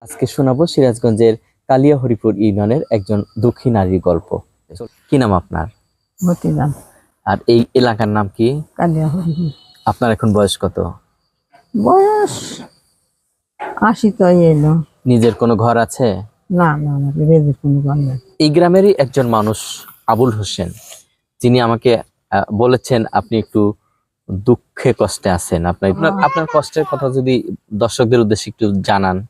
আজকে শোনাবো সিরাজগঞ্জের কালিয়া হরিপুর ইউনিয়নের একজন দুঃখী নারীর গল্প। কি নাম আপনার? আর এই এলাকার নাম কি? কালিয়া হরিপুর আপনার এখন বয়স কত? বয়স আশি তো এলো। নিজের কোনো ঘর আছে? না না না কোনো গণ নেই। এই গ্রামেরই একজন মানুষ আবুল হোসেন। যিনি আমাকে বলেছেন আপনি একটু দুঃখে কষ্টে আছেন। আপনার আপনার- আপনার কষ্টের কথা যদি দর্শকদের উদ্দেশ্যে একটু জানান।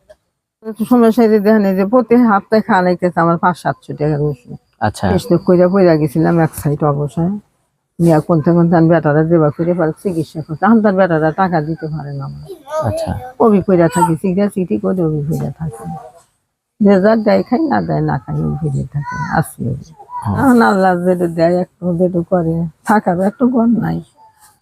সমস্যা যে দেখেন যে প্রতি সপ্তাহে খাওয়াইতেছে আমার পাঁচ সাতশো টাকার ওষুধ আচ্ছা। করে পড়ে গেছিলাম এক সাইড অবসায়। নিয়ে কোনতে কোনতে আমি বেটারা দেবা করে পারে চিকিৎসা করতে। এখন তার বেটারা টাকা দিতে পারে না আমার। আচ্ছা। অভি করে থাকি চিকিৎসা চিঠি করে অভি করে থাকে। যে যার দেয় খাই না দেয় না খাই অভি থাকে। আসি এখন আল্লাহ যেটা দেয় একটু যেটু করে। থাকার একটু ঘর নাই।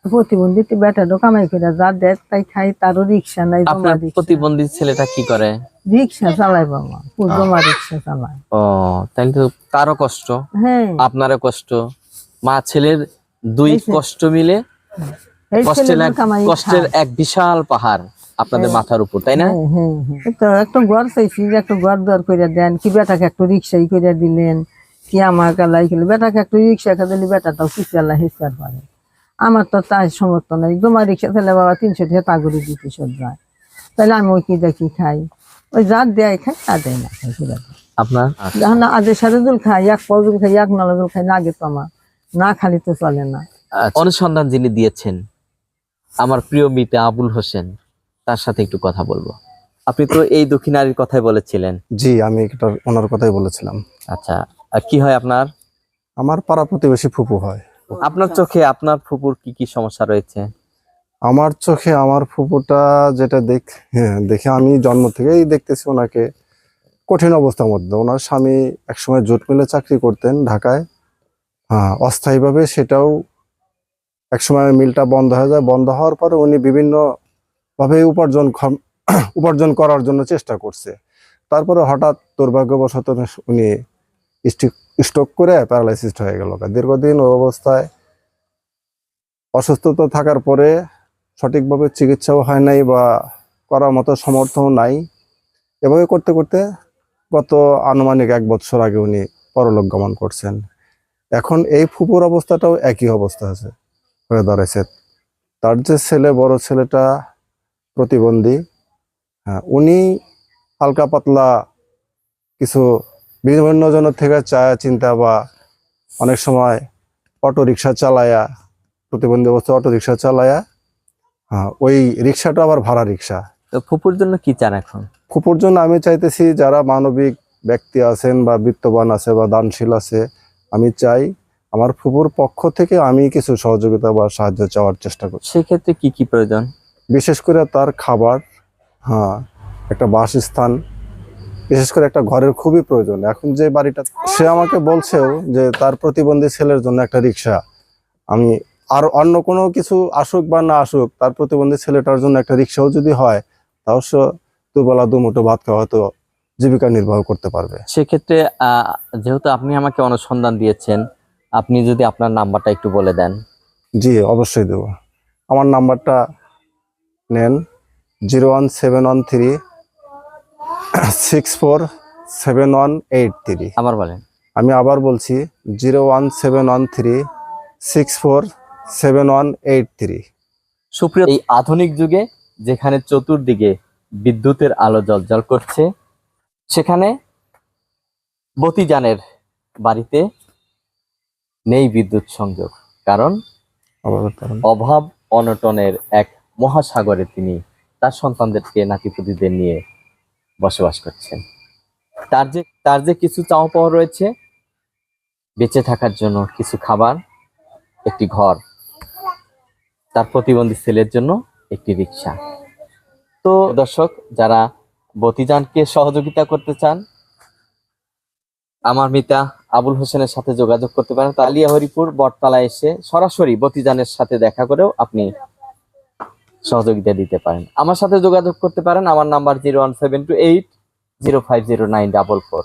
প্রতিবন্ধী বেটারও কামাই করে যা দেয় তাই খাই তারও রিক্সা নাই আপনার প্রতিবন্ধী ছেলেটা কি করে? রিক্সা চালায় বাবা জমা রিক্সা চালায়। ও তাহলে তো তারও কষ্ট হ্যাঁ। আপনারও কষ্ট। মা ছেলের দুই কষ্ট মিলে কষ্টের এক- কষ্টের এক বিশাল পাহাড় আপনাদের মাথার উপর তাই না? হ্যাঁ, হ্যাঁ, হ্যাঁ। একটা ঘর চাইছি যে একটা ঘর দর করে দেন কি বেটাকে একটু রিক্সাই করে দিলেন কি আমার কালাই খেলে বেটাকে একটু রিক্সা দিলে বেটাটাও কিছু আল্লাহ হিসাব পারে আমার তো তাই সমর্থ নাই। জমা রিক্সা বাবা তিনশো টাকা তাগুড়ি দিতে সব যায়। তাহলে আমি ওই কি দেখি খাই। ওই যার দেয় খাই তা দেয় না খাই সেটা আপনার? যখন আজে সারে দুল খাই এক পজুল খাই এক নলা দুল খাই লাগে তো আমার। না খালি তো চলে না। আচ্ছা, অনুসন্ধান যিনি দিয়েছেন আমার প্রিয় মিতা আবুল হোসেন তার সাথে একটু কথা বলব। আপনি তো এই দক্ষিণারির কথাই বলেছিলেন। জি আমি এটা ওনার কথাই বলেছিলাম। আচ্ছা। আর কি হয় আপনার? আমার পাড়া প্রতিবেশী ফুপু হয়। আপনার চোখে আপনার ফুপুর কি কি সমস্যা রয়েছে? আমার চোখে আমার ফুপুটা যেটা দেখ হ্যাঁ, দেখে আমি জন্ম থেকেই দেখতেছি ওনাকে। কঠিন অবস্থার মধ্যে। ওনার স্বামী একসময় জোট মিলে চাকরি করতেন ঢাকায়। হ্যাঁ অস্থায়ীভাবে সেটাও একসময় মিলটা বন্ধ হয়ে যায়। বন্ধ হওয়ার পরে উনি বিভিন্নভাবে উপার্জন ক্ষম- উপার্জন করার জন্য চেষ্টা করছে। তারপরে হঠাৎ দুর্ভাগ্যবশত উনি স্ট্রোক করে প্যারালাইসিস হয়ে গেল। দীর্ঘদিন ওই অবস্থায় অসুস্থতা থাকার পরে সঠিকভাবে চিকিৎসাও হয় নাই বা করার মতো সমর্থও নাই। এভাবে করতে করতে গত আনুমানিক এক বছর আগে উনি পরলোক গমন করছেন। এখন এই ফুপুর অবস্থাটাও একই অবস্থা আছে, হয়ে দাঁড়াইছে। তার যে ছেলে, বড় ছেলেটা প্রতিবন্ধী হ্যাঁ উনি হালকা পাতলা কিছু বিভিন্ন জনের থেকে চায়া চিন্তা বা অনেক সময় অটো রিক্সা চালায়া প্রতিবন্ধী অবস্থা অটো রিক্সা চালায়া হ্যাঁ ওই রিক্সাটা আবার ভাড়া রিক্সা। তো ফুপুর জন্য কি চান এখন? ফুপুর জন্য আমি চাইতেছি যারা মানবিক ব্যক্তি আছেন বা বিত্তবান আছে বা দানশীল আছে আমি চাই আমার ফুপুর পক্ষ থেকে আমি কিছু সহযোগিতা বা সাহায্য চাওয়ার চেষ্টা করছি। সেক্ষেত্রে কি কি প্রয়োজন? বিশেষ করে তার খাবার হ্যাঁ একটা বাসস্থান বিশেষ করে একটা ঘরের খুবই প্রয়োজন। এখন যে বাড়িটা সে আমাকে বলছেও যে তার প্রতিবন্ধী ছেলের জন্য একটা রিক্সা আমি আর অন্য কোনো কিছু আসুক বা না আসুক তার প্রতিবন্ধী ছেলেটার জন্য একটা রিক্সাও যদি হয় তাও সে দুবেলা দুমুঠো ভাত খাওয়া হয়তো জীবিকা নির্বাহ করতে পারবে। সেক্ষেত্রে যেহেতু আপনি আমাকে অনুসন্ধান দিয়েছেন আপনি যদি আপনার নাম্বারটা একটু বলে দেন। জি অবশ্যই দেবো। আমার নাম্বারটা নেন zero one seven one three six four seven one eight three আবার বলেন। আমি আবার বলছি zero one seven one three six four seven one eight three সুপ্রিয় এই আধুনিক যুগে যেখানে চতুর্দিকে বিদ্যুতের আলো জলজল করছে সেখানে বতিজানের বাড়িতে নেই বিদ্যুৎ সংযোগ। কারণ অভাব অনটনের এক মহাসাগরে তিনি তার সন্তানদেরকে নাতিপুতিদের নিয়ে বসবাস করছেন। তার যে তার যে কিছু চাওয়া পাওয়া রয়েছে, বেঁচে থাকার জন্য কিছু খাবার, একটি ঘর, তার প্রতিবন্ধী ছেলের জন্য একটি রিক্সা। তো দর্শক, যারা বতিজানকে সহযোগিতা করতে চান, আমার মিতা আবুল হোসেনের সাথে যোগাযোগ করতে পারেন। তালিয়া হরিপুর বটতলা এসে সরাসরি বতিজানের সাথে দেখা করেও আপনি সহযোগিতা দিতে পারেন। আমার সাথে যোগাযোগ করতে পারেন। আমার number zero one seven two eight zero five zero nine double four.